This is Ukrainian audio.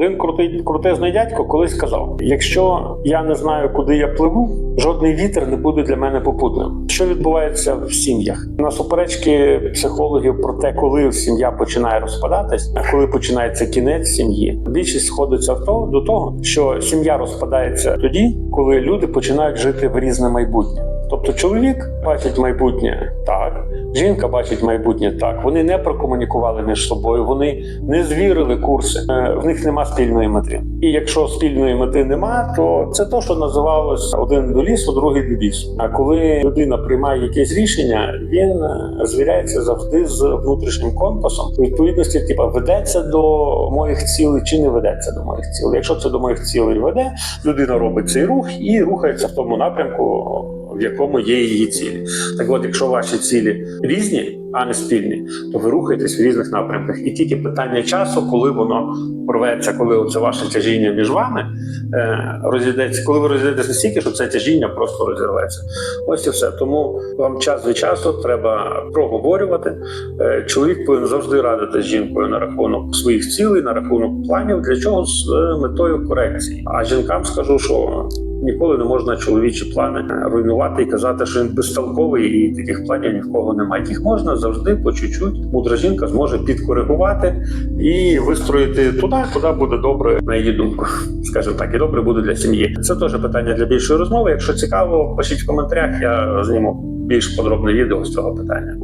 Один крутий крутезний дядько колись сказав: якщо я не знаю, куди я пливу, жодний вітер не буде для мене попутним. Що відбувається в сім'ях? На суперечки психологів про те, коли сім'я починає розпадатись, коли починається кінець сім'ї, більшість сходиться в то, до того, що сім'я розпадається тоді, коли люди починають жити в різне майбутнє. Тобто чоловік бачить майбутнє так, жінка бачить майбутнє так. Вони не прокомунікували між собою, вони не звірили курси, е, в них нема спільної мети. І якщо спільної мети нема, то це то, що називалось один до лісу, другий до лісу. А коли людина приймає якесь рішення, він е, звіряється завжди з внутрішнім компасом. У відповідності, типа ведеться до моїх цілей чи не ведеться до моїх цілей. Якщо це до моїх цілей веде, людина робить цей рух і рухається в тому напрямку, в якому є її цілі. Так от, якщо ваші цілі різні, а не спільні, то ви рухаєтесь в різних напрямках. І тільки питання часу, коли воно порветься, коли це ваше тяжіння між вами е, розійдеться, коли ви розійдетеся настільки, що це тяжіння просто розірветься. Ось і все. Тому вам час від часу треба проговорювати. Е, чоловік повинен завжди радити з жінкою на рахунок своїх цілей, на рахунок планів, для чого з е, метою корекції. А жінкам скажу, що ніколи не можна чоловічі плани руйнувати і казати, що він безтолковий і таких планів ні в кого немає. Їх можна завжди по чуть-чуть. Мудра жінка зможе підкоригувати і вистроїти туди, куди буде добре на її думку. Скажімо так, і добре буде для сім'ї. Це теж питання для більшої розмови. Якщо цікаво, пишіть в коментарях. Я зніму більш подробне відео з цього питання.